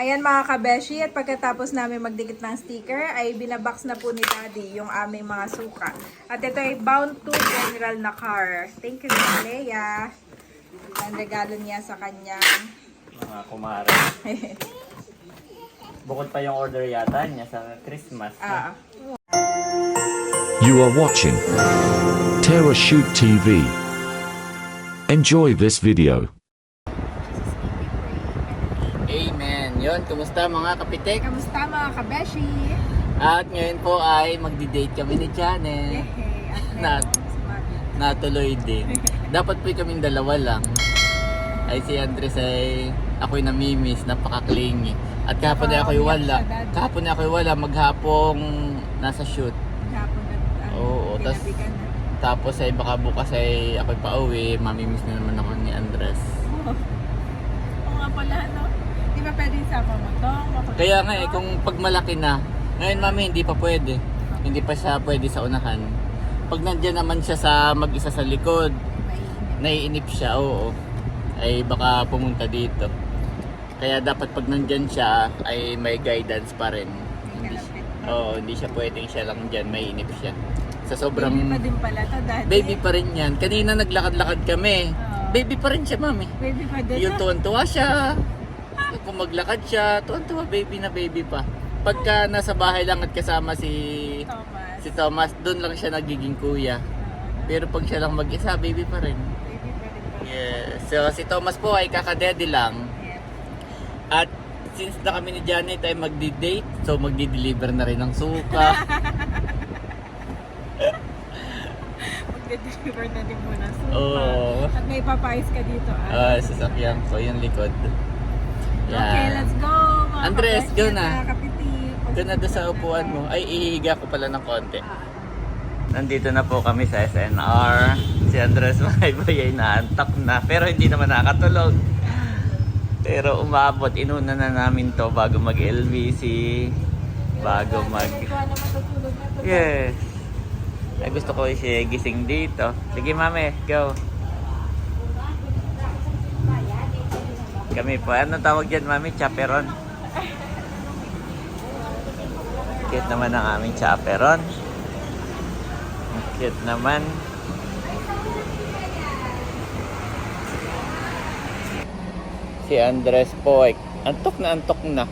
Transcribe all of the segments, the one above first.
Ayan mga kabeshi, at pagkatapos namin magdikit ng sticker, ay binabox na po ni Daddy yung aming mga suka. At ito ay bound to general na car. Thank you, Leia. Ang regalo niya sa kanyang... Mga kumare. Bukod pa yung order yata niya sa Christmas. ah, You are watching Terra Shoot TV. Enjoy this video. Amen. Yun, kumusta mga kapitek? Kamusta mga kabeshi? At ngayon po ay magdi-date kami ni Janet. Na, natuloy din. Dapat po kaming dalawa lang. Ay si Andres ay ako'y namimiss, napaka-clingy. At kahapon Oo, ako'y wala. siya, Dad. Kahapon ay ako'y wala, maghapong nasa shoot. Hapon na Oo, tas- na. Tapos ay baka bukas ay ako'y pauwi, mamimiss na naman ako ni Andres. Oo nga pala, no? Di ba pwede sama mo to? Kaya nga eh, kung pag malaki na, ngayon mami hindi pa pwede. Hindi pa siya pwede sa unahan. Pag nandyan naman siya sa mag-isa sa likod, naiinip siya, oo. Ay baka pumunta dito. Kaya dapat pag nandyan siya, ay may guidance pa rin. Hindi siya, oo, hindi siya pwedeng siya lang dyan, mainip siya. Sa sobrang... Baby pa din pala to, Daddy. Baby pa rin yan. Kanina naglakad-lakad kami. Baby pa rin siya, mami. Baby pa din. Yung tuwan-tuwa siya. Kung maglakad siya, tuwan-tuwa baby na baby pa. Pagka nasa bahay lang at kasama si Thomas. si Thomas, doon lang siya nagiging kuya. Pero pag siya lang mag-isa, baby pa rin. baby pa. Yes. So si Thomas po ay kakadede lang. Yes. At since na kami ni Janet ay magdi-date, so magdi-deliver na rin ng suka. Magde-deliver na din muna suka. Oo. At may papayos ka dito, Ah, ah. sasakyan ko, yung likod. Okay, let's go, mga Andres, go na. Doon na doon sa upuan mo. Ay, ihiga ko pala ng konti. Nandito na po kami sa SNR. Si Andres Maybay ay naantak na. Pero hindi naman nakatulog. Pero umabot. Inuna na namin to bago mag-LVC. Bago mag... Yes. Ay, gusto ko siya gising dito. Sige, mami. Go. Kami po. Ano tawag dyan, mami? Chaperon. Cute naman ang aming chaperon. Cute naman. Si Andres po ay antok na antok na.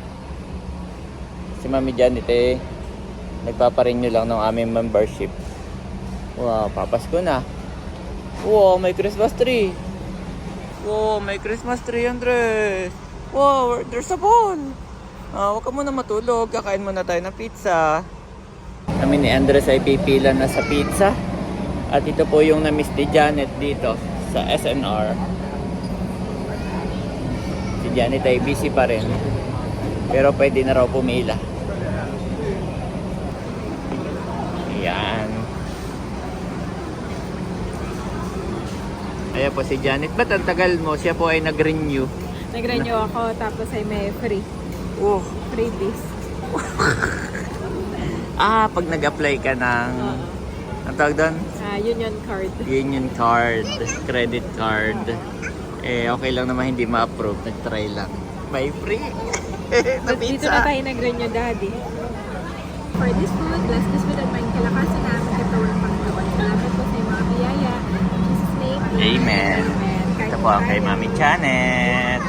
Si Mami Janet eh nagpaparenew lang ng aming membership. Wow, papasko na. Wow, may Christmas tree. Wow, may Christmas tree, Andres. Wow, there's a ball. Ah, huwag ka muna matulog. Kakain muna tayo ng pizza. Kami ni Andres ay pipila na sa pizza. At ito po yung na-miss ni Janet dito sa SNR. Si Janet ay busy pa rin. Pero pwede na raw pumila. Yan. Ayan po si Janet. Ba't ang tagal mo? Siya po ay nag-renew. Nag-renew ako, tapos ay may free. Oh. Freebies. Ah, pag nag-apply ka ng... Oo. Ang tawag doon? Ah, union card. Union card, credit card. Eh, okay lang naman hindi ma-approve. Nag-try lang. May free. na Dito na pizza. tayo nag-renew, Daddy. For this food, bless this food at maging kalakasan na aming katawan panglaban. Salamat po sa iyong mga biyaya. In Jesus' name, Amen. Ito po ang kay. Mami Janet.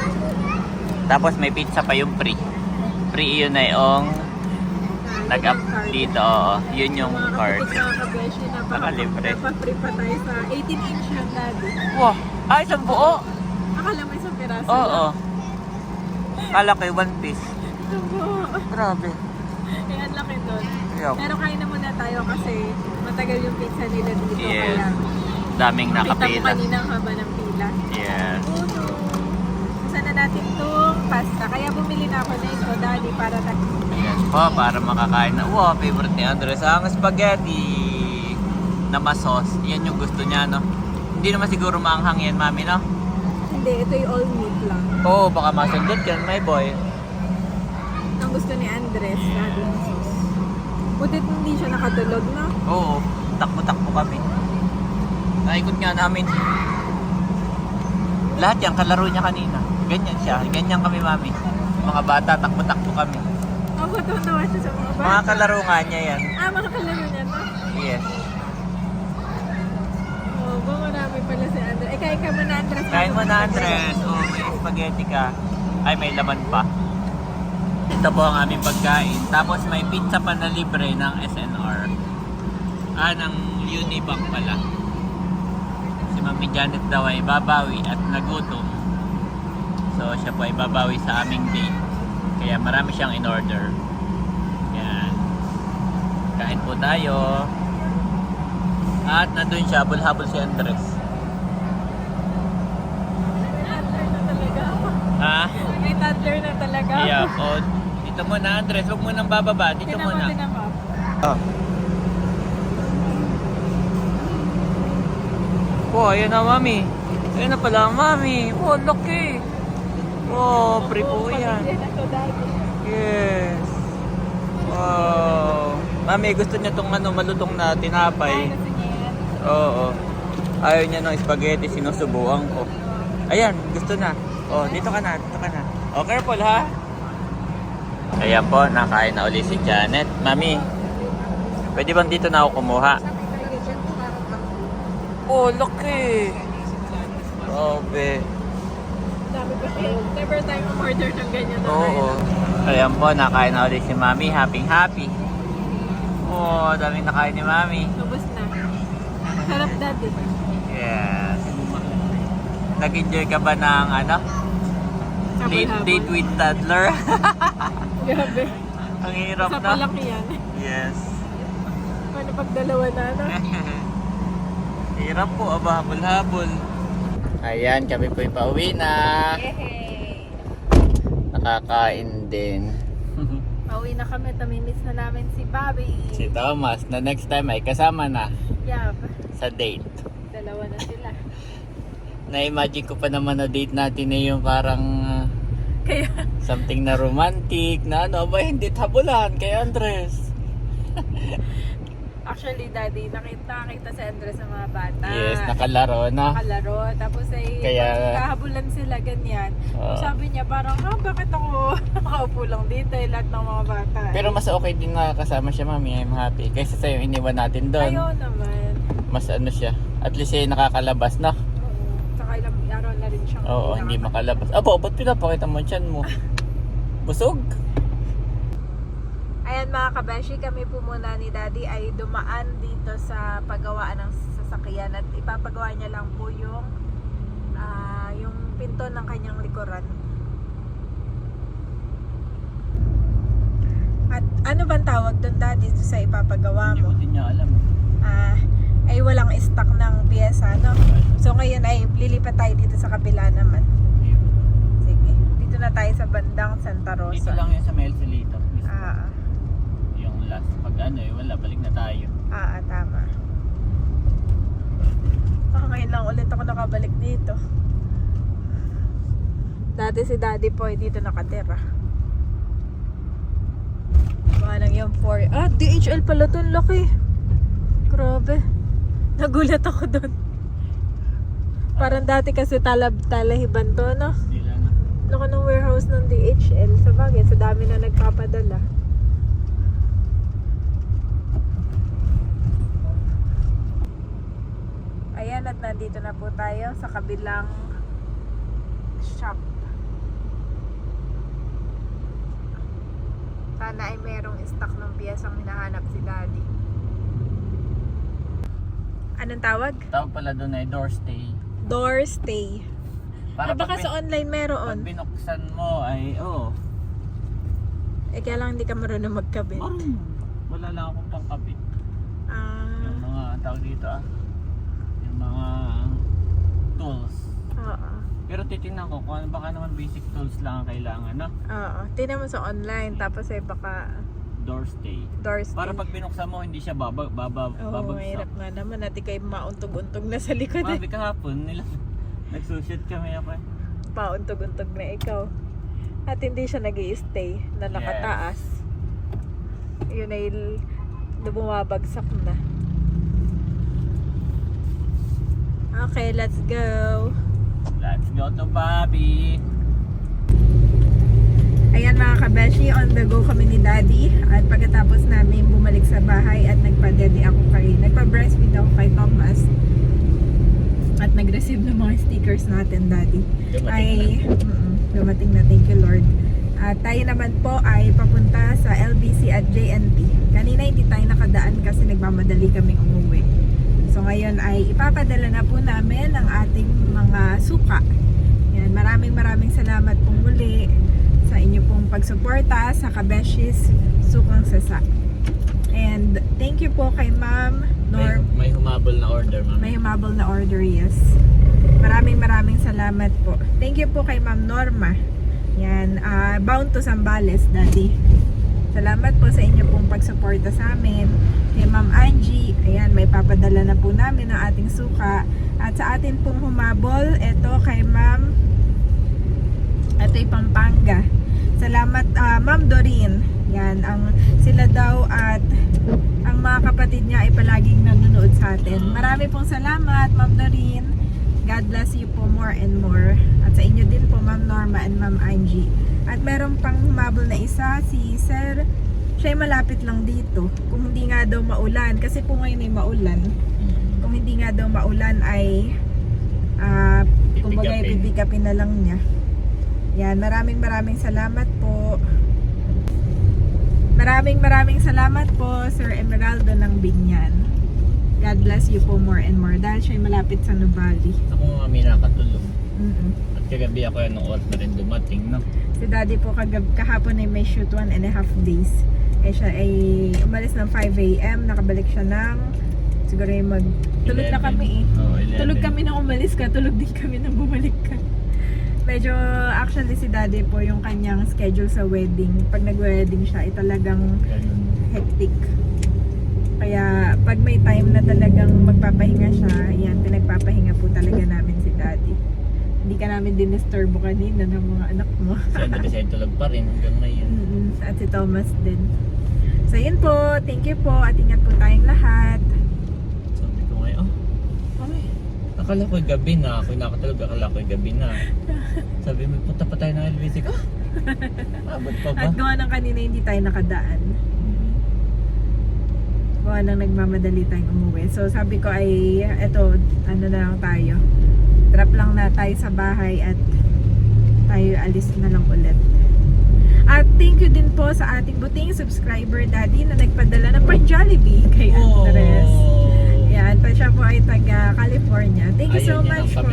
Tapos may pizza pa yung free. Free yun na yung nag-up dito. Yun yung card. Nakalibre. Napapre pa tayo sa 18 inch yung Daddy. Wow! Ay, isang buo! Akala mo isang piraso Oo. lang. Kala ko yung one piece. Isang buo. Grabe. Kaya ang laki nun. Pero kain na muna tayo kasi matagal yung pizza nila dito. Yes. Kaya Daming kita nakapila. kanina ang haba ng pila. Yes. Uno. Gusto na natin itong pasta. Kaya bumili na ako na ito, Daddy, para na... Yes po, para makakain na. Wow, favorite ni Andres. Ang spaghetti na masos. Yan yung gusto niya, no? Hindi naman siguro maanghang yan, mami, no? Hindi, ito yung all meat lang. Oo, baka masundot yan, my boy. Ang gusto ni Andres, ng sauce. Butit hindi siya nakatulog, no? Oo, takbo-takbo kami. Naikot nga namin. Lahat yan, kalaro niya kanina. Ganyan siya. Ganyan kami, mami. Mga bata, takbo-takbo kami. Ako tuwa siya sa mga bata. Mga kalaro nga niya yan. Ah, mga kalaro niya to. Yes. Oh, bungo namin pala si Andres. Eh, kain ka muna, Andres. Kain mo na, Andres. Oh, may spaghetti ka. Ay, may laman pa. Ito po ang aming pagkain. Tapos may pizza pa na libre ng SNR. Ah, ng Unibank pala. Si Mami Janet daw ay babawi at nagutom. So, siya po ay babawi sa aming date. Kaya marami siyang in-order. Yan. Kain po tayo. At nandun siya, habol-habol si Andres. Toddler na talaga ako. Ha? May toddler na talaga. Yeah, o, dito muna Andres, huwag mo nang bababa, dito muna. tinan mo. Oh. Oh, ayan na mami. Ayan na pala mami. Oh, laki. Oh, pre po yan. Yes. Wow. Mami, gusto niya tong ano, malutong na Ay, tinapay. Oo. Ayaw niya ng spaghetti, sinusubuan ko. Ayan, gusto na. Oh, dito ka na, dito ka na. Oh, careful ha. Ayan po, nakain na uli si Janet. Mami, pwede bang dito na ako kumuha? Oh, laki. Grabe. Dami pa siya. Never tayo umorder ng ganyan na Oo. Ayan po, nakain na ulit si Mami. Happy, happy. Oh, daming nakain ni Mami. Lubos na. Sarap daddy. Yes. Nag-enjoy ka ba ng ano? Date, Habol-habol. date with toddler? Grabe. Ang hirap Sa na. palaki yan. Yes. Paano pag dalawa na, ano? hirap po, aba, habol-habol. Ayan, kami po pauwi na. Yehey! Nakakain din. Pauwi na kami. Tamimiss na namin si Bobby. si Thomas na next time ay kasama na Yab. sa date. Dalawa na sila. Na-imagine ko pa naman na date natin na yung parang Kaya, something na romantic na ano, ba hindi tabulan kay Andres. Actually, daddy, nakita, nakita si Andres sa mga bata. Yes, nakalaro na. Nakalaro. Tapos ay, Kaya- kahabulan sila ganyan. Oo. Sabi niya parang, ah, bakit ako nakaupo lang dito eh, lahat ng mga bata. Pero mas okay din na kasama siya, mami. I'm happy. Kaysa sa'yo, iniwan natin doon. Ayaw naman. Mas ano siya. At least eh, nakakalabas na. Oo. Tsaka ilang araw na rin siyang Oo, hindi makalabas. Abo, ba't pinapakita mo dyan mo? Busog? Ayan mga kabeshi, kami po muna ni Daddy ay dumaan dito sa paggawaan ng sasakyan at ipapagawa niya lang po yung ah, yung pinto ng kanyang likuran. At ano bang tawag doon Daddy sa ipapagawa Hindi mo? ko din niya alam. Ah, ay walang stock ng pyesa, no? So ngayon ay lilipat tayo dito sa kabila naman. Sige, dito na tayo sa bandang Santa Rosa. Dito lang yun sa Melcelito. Ah, Yung last. Pag ano eh, wala, balik na tayo. ah, ah, tama. Ah, ngayon lang ulit ako nakabalik dito. Dati si daddy po ay dito nakatira. Manang yung 4. Ah, DHL pala to. Laki. Grabe. Nagulat ako doon. Parang dati kasi talab talahiban to, no? Lang na. Laki ng warehouse ng DHL. Sa bagay, sa dami na nagpapadala. Ayan, at nandito na po tayo sa kabilang shop. Sana ay merong stock ng piyesang hinahanap si Daddy. Anong tawag? Tawag pala doon ay door stay. Door stay. Para ah, baka pag, sa online pag meron. binuksan mo ay, oo. Eh, kaya lang hindi ka marunong magkabit. Parang wala lang akong pangkabit. Ah, Yung mga tawag dito ah. Mga tools. oo. Pero titingnan ko kung ano, baka naman basic tools lang ang kailangan, no? Oo. Tingnan mo sa online, tapos ay baka Door stay. door stay. Para pag binuksan mo, hindi siya baba, baba, Oo, babagsak. mahirap nga naman. Natin kayo mauntog-untog na sa likod. Eh. Mabi kahapon, nila, nagsushoot kami ako eh. Pauntog-untog na ikaw. At hindi siya nag stay na nakataas. Yun ay bumabagsak na. Okay, let's go. Let's go to Bobby. on the go kami ni Daddy. At pagkatapos namin bumalik sa bahay at nagpa-daddy ako kay, nagpa-breastfeed ako kay Thomas. At nag-receive ng mga stickers natin, Daddy. Dumating ay, mm, dumating na. Thank you, Lord. At tayo naman po ay papunta sa LBC at JNT. Kanina hindi tayo nakadaan kasi nagmamadali kaming umuwi. So ngayon ay ipapadala na po namin ang ating mga suka. Yan, maraming maraming salamat pong muli sa inyo pong pagsuporta sa Kabeshis Sukang Sasa. And thank you po kay Ma'am Norm. May, may humabol na order, ma'am. May humabol na order, yes. Maraming maraming salamat po. Thank you po kay Ma'am Norma. Yan, ah, bound to Sambales, Daddy. Salamat po sa inyo pong pagsuporta sa amin. Kay Ma'am Angie, ayan, may papadala na po namin ang ating suka. At sa atin pong humabol, ito kay Ma'am, ito'y Pampanga. Salamat, ah, Ma'am Doreen. Yan, ang sila daw at ang mga kapatid niya ay palaging nanonood sa atin. Marami pong salamat, Ma'am Doreen. God bless you po more and more. At sa inyo din po, Ma'am Norma and Ma'am Angie. At meron pang humabol na isa, si Sir. Siya malapit lang dito. Kung hindi nga daw maulan, kasi po ngayon ay maulan. Kung hindi nga daw maulan ay ah kumbaga Pipikapin. ipipikapin na lang niya. Yan, maraming maraming salamat po. Maraming maraming salamat po Sir Emeraldo ng Binyan. God bless you po more and more dahil siya malapit sa Nuvali. Ako nga may nakatulong. Mm-mm. Kagabi ako yan ng oras na rin dumating, no? Si daddy po kagab kahapon ay may shoot one and a half days. Eh siya ay umalis ng 5 a.m. Nakabalik siya ng siguro yung mag... Tulog na 11. kami eh. 11. Tulog kami nang umalis ka, tulog din kami nang bumalik ka. Medyo actually si daddy po yung kanyang schedule sa wedding. Pag nag-wedding siya ay talagang Ganun. hectic. Kaya pag may time na talagang magpapahinga siya, yan, pinagpapahinga po talaga namin si daddy. Hindi ka namin dinisturbo kanina ng mga anak mo. Si Andres ay tulog pa rin hanggang ngayon. Mm, At si Thomas din. So yun po, thank you po at ingat po tayong lahat. Sabi ko ngayon, oh, ay, akala ko'y gabi na. Ako'y nakatulog, akala ko'y gabi na. Sabi mo, punta pa tayo ng LBC ko. Abot pa ba? At gawa ng kanina hindi tayo nakadaan. Mhm. Gawa ng nagmamadali tayong umuwi. So sabi ko ay, eto, ano na lang tayo. Drop lang na tayo sa bahay at tayo alis na lang ulit. At thank you din po sa ating buting subscriber daddy na nagpadala ng pang Jollibee kay Andres. Oh. Yan, pa siya po ay taga California. Thank you so much po.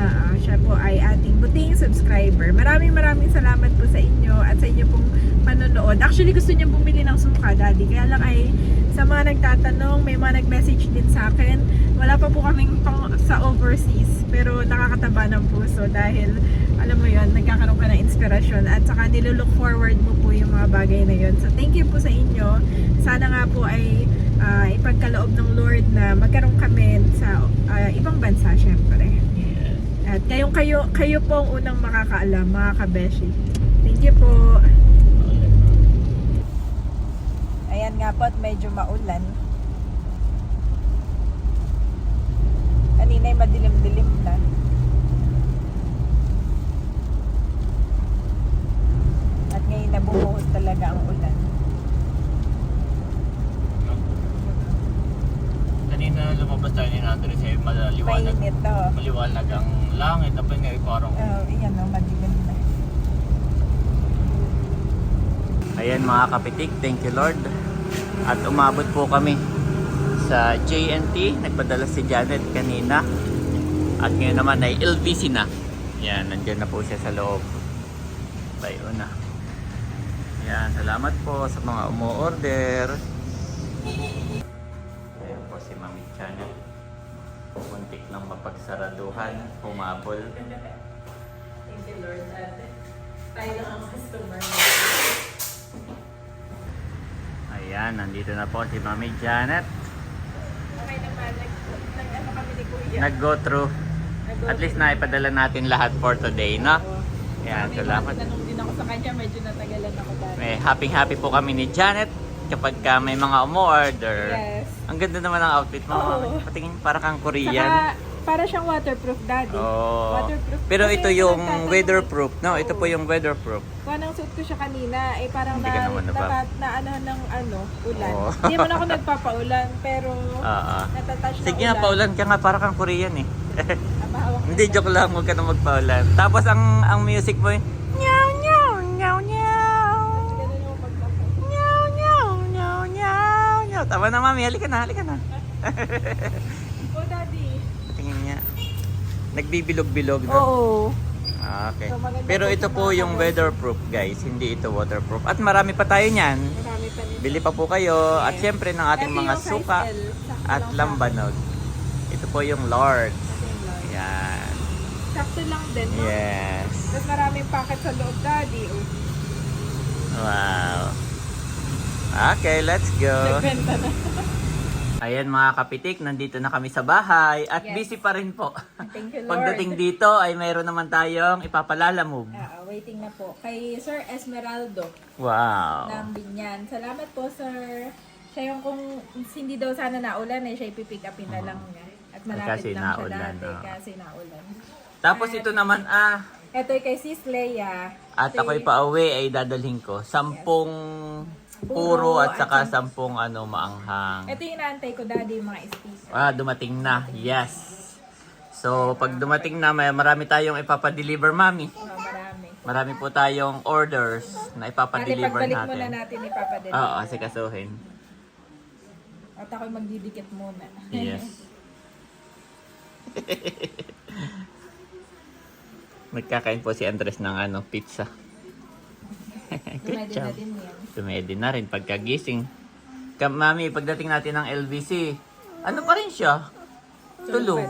Oo, siya po ay ating buting subscriber. Maraming maraming salamat po sa inyo at sa inyo pong panonood. Actually, gusto niya bumili ng suka, daddy. Kaya lang ay sa mga nagtatanong, may mga nag-message din sa akin. Wala pa po kaming pang, sa overseas, pero nakakataba ng puso dahil alam mo yon nagkakaroon ka ng inspirasyon at saka nilulook forward mo po yung mga bagay na yon. So, thank you po sa inyo. Sana nga po ay ah, ipagkaloob ng Lord na magkaroon kami sa ah, ibang bansa, syempre. At kayong kayo, kayo po ang unang makakaalam, mga kabeshi. Thank you po. Ayan nga po at medyo maulan. Kanina'y madilim-dilim na. At ngayon nabumuhos talaga ang ulan. Kanina lumabas tayo ni Andres ay maliwanag. Mainit to. Maliwanag ang langit. Tapos ngayon parang Oh, iyan o, na. Ayan mga kapitik, thank you Lord. At umabot po kami sa JNT. Nagpadala si Janet kanina. At ngayon naman ay LVC na. Yan, nandiyan na po siya sa loob. Bayo na. Yan, salamat po sa mga umu-order. Ayan po si Mami Janet. Muntik lang mapagsaraduhan. Humabol. Thank you, Lord. At tayo lang ang customer. Ayan, nandito na po si Mami Janet. Okay naman, nag, nag ano kami ni Kuya. Nag-go through. At least naipadala natin lahat for today, no? Ayan, salamat. tanong din ako sa kanya, medyo natagalan ako dati. May happy-happy po kami ni Janet kapag ka may mga umu-order. Yes. Ang ganda naman ng outfit mo. Oo. Patingin para kang Korean. Saka, para siyang waterproof, daddy. Oh. Waterproof. Pero Kasi ito yung nagtatanong- weatherproof. No, ito po yung weatherproof. Kung anong suit ko siya kanina, eh parang Hindi na, naman nabab- nata- na ano ng ano, ulan. Oo. Hindi man ako nagpapaulan, pero Ah, ah. natatouch ng Sige nga, paulan ka nga para kang Korean eh. Napahawak Hindi, joke lang. Huwag ka na magpaulan. Tapos ang ang music mo eh, Tama na, mami. Halika na, halika na. Oh, daddy. Tingin niya. Nagbibilog-bilog na. Oo. Ah, okay. So, Pero ito po yung weatherproof, guys. Hindi ito waterproof. At marami pa tayo niyan. Marami pa nito. Bili pa po kayo. At syempre ng ating mga suka at lambanog. Ito po yung Lord. Yan. Sakto lang din. no? Yes. Tapos maraming packet sa loob, daddy. Wow. Okay, let's go. Ayan mga kapitik, nandito na kami sa bahay at Yes. busy pa rin po. Thank you, Lord. Pagdating dito ay mayroon naman tayong ipapalalamove. Ah, waiting na po. Kay Sir Esmeraldo Wow. ng Binyan. Salamat po, sir. Siya yung kung hindi daw sana naulan, eh, siya ipipick upin na lang niya. At malapit kasi lang siya naulan, dati ah. kasi naulan. Tapos ito naman ah, Ito ay kay Sis Leia. at ako'y pauwi ay dadalhin ko. Sampung puro at saka sampung ano maanghang. Ito yung inaantay ko, daddy, yung mga sticker. Ah, dumating na. Yes. So, pag dumating na, may marami tayong ipapadeliver, mami. Mga marami. Marami po tayong orders na Ate, ipapadeliver pagbalik natin. muna natin ipapadala. Oo, asikasuhin. At ako'y magdidikit muna. Yes. Nagkakain po si Andres ng ano, pizza. Dumedi na din yan. Tumedi na rin pagkagising. Ka mami, pagdating natin ng LBC, ano pa rin siya? Tulog.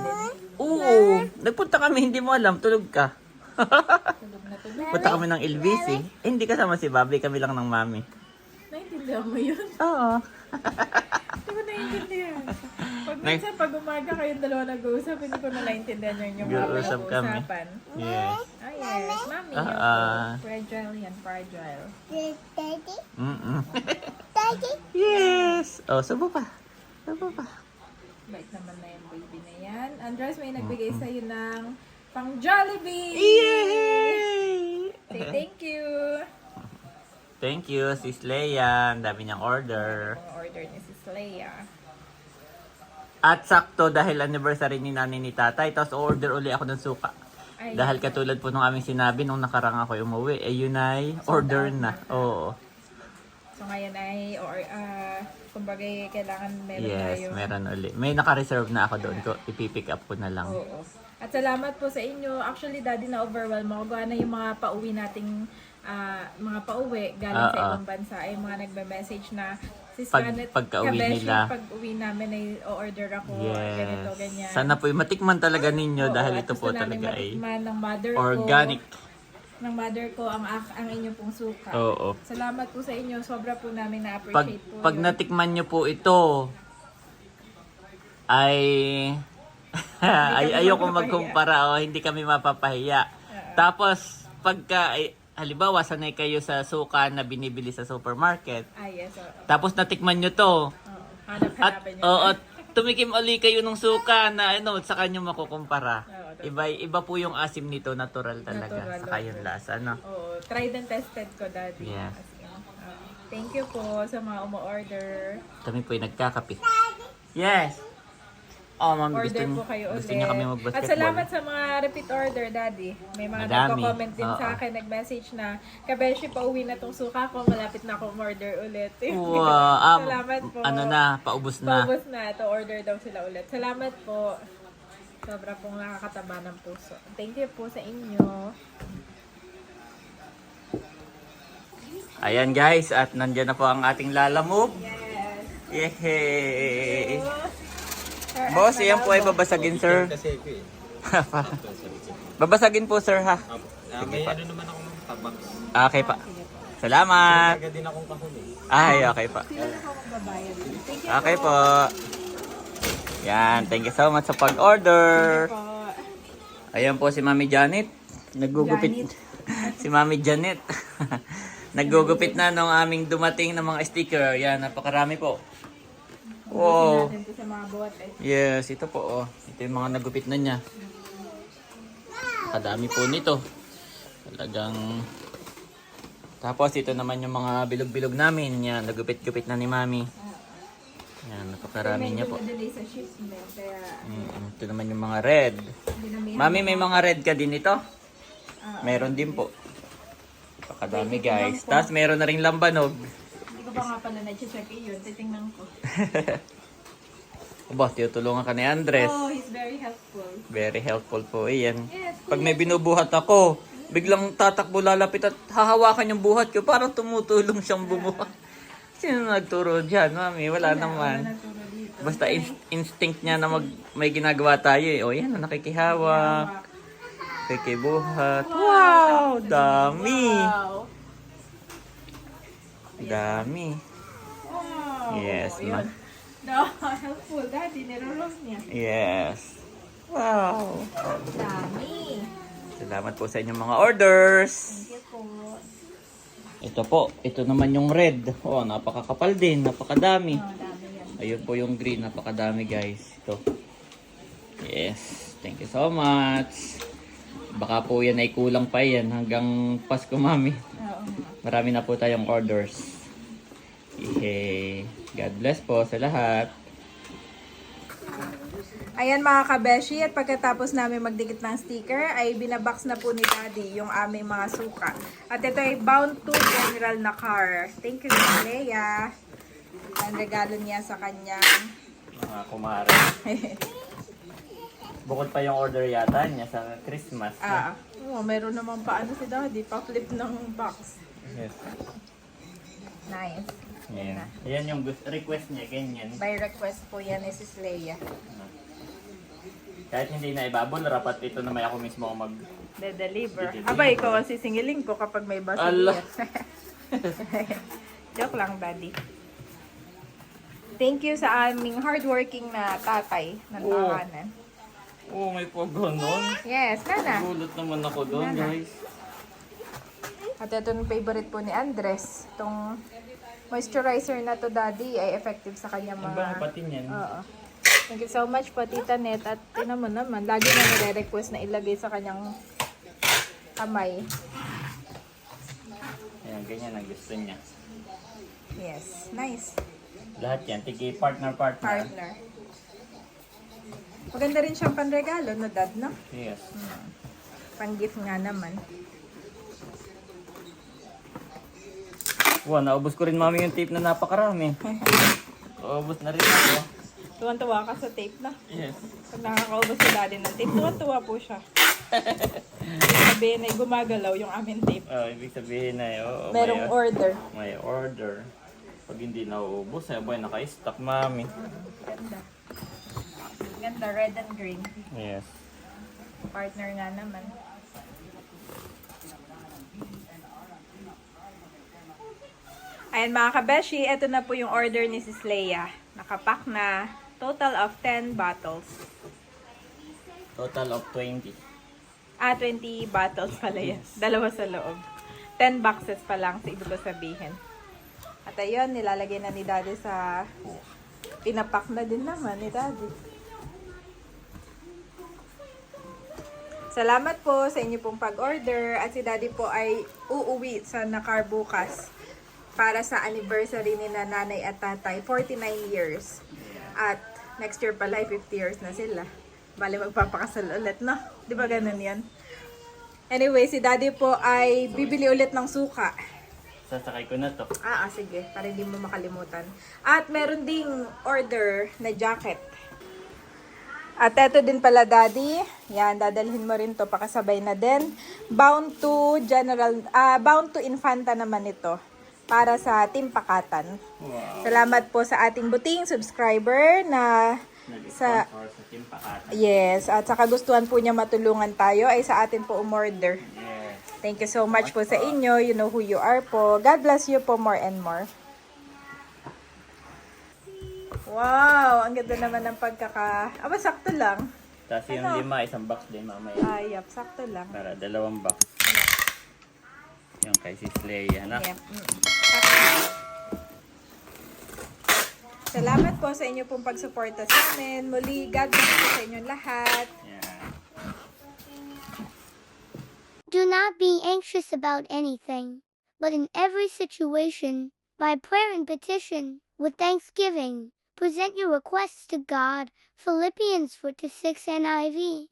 Oo. Nagpunta kami, hindi mo alam, tulog ka. Tulog na tulog. Punta kami ng LBC. Eh, hindi kasama si Bobby, kami lang ng mami. Naintindihan mo yun? Oo. Hindi ko naiintindihan. Pag Nay- minsan pag umaga kayong dalawa nag-uusap, hindi ko na naiintindihan yun yung mga Nag-uusap kami. Yes. Yes. Mami, Ah, ah. Fragile yan, fragile. Mm-mm. yes. Oh, subo pa. Subo pa. Bait naman na yung baby na yan. Andres, may nagbigay sa'yo ng pang Jollibee! Yay! Say thank you! Thank you, Sis Leia. Ang dami niyang order. Ang order ni Sis Leia. At sakto dahil anniversary ni nanay ni tatay, tapos order uli ako ng suka. Ay, Dahil katulad po nung aming sinabi nung nakarang ako umuwi, eh yun ay order na. Oo. So ngayon ay, or, ah, kumbaga kailangan meron Yes, tayo. meron uli. May naka-reserve na ako doon ko. Ipipick up ko na lang. Oo. At salamat po sa inyo. Actually, daddy na overwhelm ako. Gawa na yung mga pauwi nating ah, mga pauwi galing sa Ah, ah. ibang bansa ay mga nagme-message na Sis Pag- pagka-uwi kabeshi, nila. pag uwi namin ay o-order ako, ganito, Yes. ganyan. Sana po matikman talaga ninyo Oo, dahil at ito gusto po namin talaga ay matikman ng mother organic. ko, ng mother ko ang ak- ang inyong pong suka. Oo. Salamat po sa inyo. Sobra po namin Pag, na-appreciate po. pag yun. natikman nyo po ito, ay ay ayoko magkumpara o hindi kami mapapahiya. Tapos pagka ay, halimbawa sanay kayo sa suka na binibili sa supermarket, Ah, yes. oo. tapos natikman nyo to, Oo. at Hanap-hanapin nyo. oo, tumikim uli kayo ng suka na ano, sa kanyo makukumpara. Oo, Iba iba po yung asim nito, natural talaga Natural, sa yung lasa, no? Oo, tried and tested ko, Daddy. Yeah. As in, ah, thank you po sa mga umu-order. Kami po ay nagkakape. Yes. Oh, ma'am, gusto, Order niyo- po kayo gusto ulit. niyo kami At mag-basketball. salamat sa mga repeat order, Daddy. May mga Madami. nagko-comment din sa Oo. akin, nag-message na, Kabeshi, pauwi na tong suka ko, malapit na akong order ulit. Wow, ah, salamat po. Ano na, paubos na. Paubos na. Ito, order daw sila ulit. Salamat po. Sobra pong nakakataba ng puso. Thank you po sa inyo. Ayan guys, at nandyan na po ang ating Lala Move. Yes. Yehey! Sir, Boss, yan daw po ay babasagin, sir. Kasi ko eh. babasagin po, sir, ha? Ah, may ano naman ako ng tabak. Okay pa. Salamat! Taga din akong kahuli. Ay, okay pa. Sila na ako magbabayad. Thank you Okay po. Yan, thank you so much sa pag-order. po. Ayan po si Mami Janet. Naggugupit. si Mami Janet. Naggugupit na nung aming dumating ng mga sticker. Yan, napakarami po. Wow. Natin to sa mga bote. Yes, ito po oh. Ito yung mga nagupit na niya. Kadami po nito. Talagang... Tapos ito naman yung mga bilog-bilog namin. Yan, nagupit-gupit na ni Mami. Yan, napakarami niya po. delay sa shipment, kaya Mm, ito naman yung mga red. Mami, may mga red ka din ito? Ah. Meron din po. Napakadami guys. Tapos meron na rin lambanog. Hindi ko pa nga pala na-check yun. Titingnan ko. Aba, tinutulungan ka ni Andres. Oh, he's very helpful. Very helpful po iyan. Yes, Pag may binubuhat ako, biglang tatakbo lalapit at hahawakan yung buhat ko. Parang tumutulong siyang bumuhat. Sino nagturo dyan, mami? Wala naman. Dito. Basta in- instinct niya na mag may ginagawa tayo eh. O yan, nakikihawak. Nakikibuhat. Wow! Dami! Wow. Dami. Wow. Yes, ma. No, helpful. Daddy, nirorong niya. Yes. Wow! Dami. Salamat po sa inyong mga orders. Thank you po. Ito po, ito naman yung red. Oh, napakakapal din, napakadami. Oh, dami yan. Ayun po yung green, napakadami guys. Ito. Yes, thank you so much. Baka po yan ay kulang pa yan hanggang Pasko, mami. Marami na po tayong orders. Yay. God bless po sa lahat. Ayan mga kabeshi, at pagkatapos namin magdikit ng sticker, ay binabox na po ni Daddy yung aming mga suka. At ito ay bound to general na car. Thank you, Leia. Ang regalo niya sa kanyang... Mga kumare. Bukod pa yung order yata niya sa Christmas. ah, oh, meron naman pa ano si Daddy, pa-flip ng box. Yes. Nice. Yan. Yan yung gusto- request niya, ganyan. By request po yan ni Sis Leia. Kahit hindi na ibabol, rapat ito na may ako mismo ang mag... De-deliver. De-deliver. Aba, ikaw ang sisingilin ko kapag may bus. Ala. Joke lang, Daddy. Thank you sa aming hardworking na tatay ng Oo. tahanan. Oh, may po ganun. Yes, kana. Gulat naman ako doon, Nana. guys. At ito yung favorite po ni Andres. Itong moisturizer na to, Daddy, ay effective sa kanya Ang mga... ba pati niyan? Oo. Thank you so much po, Tita Net. At tinan mo naman, lagi na nire-request na ilagay sa kanyang kamay. Ayan, ganyan ang gusto niya. Yes, nice. Lahat yan, tigi partner-partner. Partner. Maganda rin siyang panregalo, no, Dad, no? Yes. Pang-gift nga naman. Wow, naubos ko rin mami yung tape na napakarami. Naubos na rin ako. Tuwan-tuwa ka sa tape na. Yes. Pag nakakaubos si Daddy ng tape, tuwan-tuwa po siya. Sabihin ay gumagalaw yung aming tape. Oh, ibig sabihin na yun. Oh, Merong may, order. may order. Pag hindi nauubos, ay boy, naka-stock mami. Ganda. Ganda, red and green. Yes. Partner nga naman. Ayan mga kabeshi, ito na po yung order ni Sis Leia. Nakapack na total of 10 bottles. Total of 20. Ah, 20 bottles pala yan. Dalawa sa loob. 10 boxes pa lang sa ibig ko sabihin. At ayun, nilalagay na ni Daddy sa... Pinapack na din naman ni Daddy. Salamat po sa inyo pong pag-order. At si Daddy po ay uuwi sa Nakar bukas para sa anniversary ni na nanay at tatay. 49 years. At next year pala, ay 50 years na sila. Bale, magpapakasal ulit, no? Di ba ganun yan? Anyway, si Daddy po ay bibili ulit ng suka. Sasakay ko na to. Ah, ah, sige. Para hindi mo makalimutan. At meron ding order na jacket. At eto din pala, Daddy. Yan, dadalhin mo rin to. Pakasabay na din. Bound to General, ah, bound to Infanta naman ito. Para sa Team Pakatan. Wow. Salamat po sa ating buting subscriber na sa sa Team Pakatan. Yes, at sa kagustuhan po niya matulungan tayo ay sa atin po umorder. Yes. Thank you so much po sa inyo. You know who you are po. God bless you po more and more. Wow! Ang ganda naman ng pagkaka... Aba, sakto lang. Tapos yung Ano? lima, isang box din mamaya. Ayap, sakto lang. Para dalawang box. Yung kay Sis Leia, na? Yep. mm. Salamat po sa inyo pong pagsuporta sa amin. Muli, God bless po sa inyong lahat. Do not be anxious about anything, but in every situation, by prayer and petition, with thanksgiving, Present your requests to God. Philippians 4 to 6 NIV.